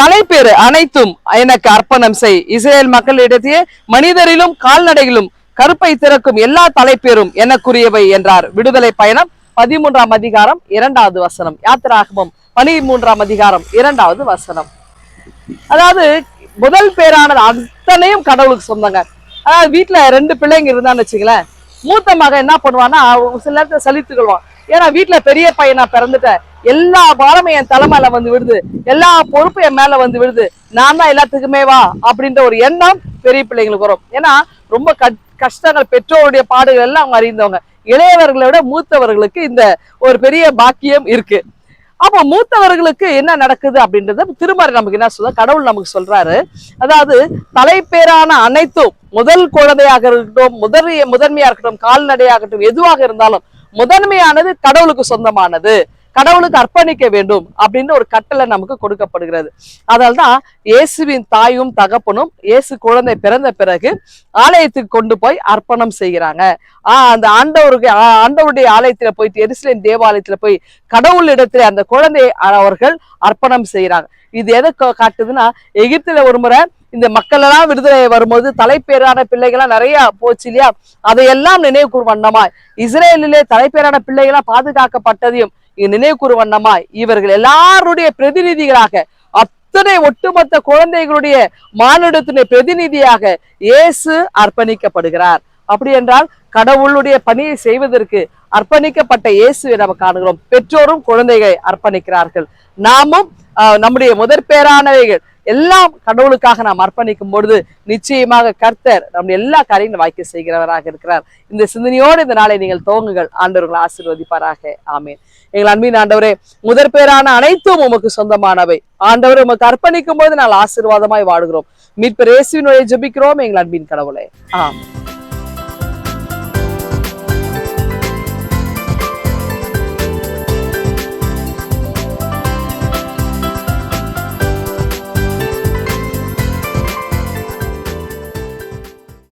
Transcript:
தலைப்பேறு அனைத்தும் எனக்கு அர்ப்பணம் செய். இஸ்ரேல் மக்களிடத்தையே மனிதரிலும் கால்நடைகளும் கருப்பை திறக்கும் எல்லா தலைப்பேரும் எனக்குரியவை என்றார். விடுதலை பயணம் பதிமூன்றாம் அதிகாரம் இரண்டாவது வசனம். யாத்திராகமம் பதிமூன்றாம் அதிகாரம் இரண்டாவது வசனம். அதாவது முதல் பேரானது அத்தனையும் கடவுளுக்கு சொந்தங்க. அதாவது வீட்டுல ரெண்டு பிள்ளைங்க இருந்தான்னு வச்சுங்களேன் மூத்த மகன் என்ன பண்ணுவான்னா சில நேரத்தில் சலித்து கொள்வான். ஏன்னா வீட்டுல பெரிய பையனா பிறந்துட்டேன். எல்லா பாரமும் என் தலைமையில வந்து விடுது எல்லா பொறுப்பும் என் மேல வந்து விடுது நான் தான் எல்லாத்துக்குமே வா அப்படின்ற ஒரு எண்ணம் பெரிய பிள்ளைங்களுக்கு வரும். ஏன்னா ரொம்ப கட்- கஷ்டங்கள் பெற்றோருடைய பாடுகள் எல்லாம் அவங்க அறிந்தவங்க. இளையவர்களை விட மூத்தவர்களுக்கு இந்த ஒரு பெரிய பாக்கியம் இருக்கு. அப்போ மூத்தவர்களுக்கு என்ன நடக்குது அப்படின்றத திருமறை நமக்கு என்ன சொல்ற கடவுள் நமக்கு சொல்றாரு. அதாவது தலைப்பேரான அனைத்தும் முதல் குழந்தையாக இருக்கட்டும் முதல் முதன்மையா இருக்கட்டும் கால்நடையாகட்டும் எதுவாக இருந்தாலும் முதன்மையானது கடவுளுக்கு சொந்தமானது. கடவுளுக்கு அர்ப்பணிக்க வேண்டும் அப்படின்னு ஒரு கட்டளை நமக்கு கொடுக்கப்படுகிறது. அதனால்தான் இயேசுவின் தாயும் தகப்பனும் இயேசு குழந்தை பிறந்த பிறகு ஆலயத்துக்கு கொண்டு போய் அர்ப்பணம் செய்கிறாங்க. ஆஹ் அந்த ஆண்டவருக்கு ஆண்டவருடைய ஆலயத்துல போயிட்டு எருசலேம் தேவாலயத்துல போய் கடவுளிடத்துல அந்த குழந்தையை அவர்கள் அர்ப்பணம் செய்யறாங்க இது எதை கா- காட்டுதுன்னா எகிப்துல ஒரு முறை இந்த மக்கள் எல்லாம் விடுதலை வரும்போது தலைப்பேரான பிள்ளைகள்லாம் நிறைய போச்சு இல்லையா? அதையெல்லாம் நினைவு கூறும் வண்ணமா இஸ்ரேலிலே தலைப்பேரான பிள்ளைகளாம் பாதுகாக்கப்பட்டதையும் இங்க நினைவு கூறும் வண்ணமாய் இவர்கள் எல்லாருடைய பிரதிநிதிகளாக அத்தனை ஒட்டுமொத்த குழந்தைகளுடைய மானுடத்தினுடைய பிரதிநிதியாக இயேசு அர்ப்பணிக்கப்படுகிறார். அப்படி என்றால் கடவுளுடைய பணியை செய்வதற்கு அர்ப்பணிக்கப்பட்ட இயேசுவை நம்ம காணுகிறோம். பெற்றோரும் குழந்தைகளை அர்ப்பணிக்கிறார்கள். நாமும் நம்முடைய முதற் பேரானவைகள் எல்லாம் கடவுளுக்காக நாம் அர்ப்பணிக்கும் பொழுது நிச்சயமாக கர்த்தர் நம்முடைய எல்லா காரியங்களும் வாய்க்க செய்கிறவராக இருக்கிறார். இந்த சிந்தனையோடு இந்த நாளை நீங்கள் துவங்குங்கள். ஆண்டவர்களை ஆசீர்வதிப்பாராக. ஆமேன். எங்கள் அன்பின் ஆண்டவரே முதற் பேரான அனைத்தும் உமக்கு சொந்தமானவை. ஆண்டவர் உமக்கு அர்ப்பணிக்கும் போது நாங்கள் ஆசீர்வாதமாய் வாடுகிறோம் மீட்பர் இயேசுவினுடைய ஜபிக்கிறோம் எங்கள் அன்பின் கடவுளே. ஆம்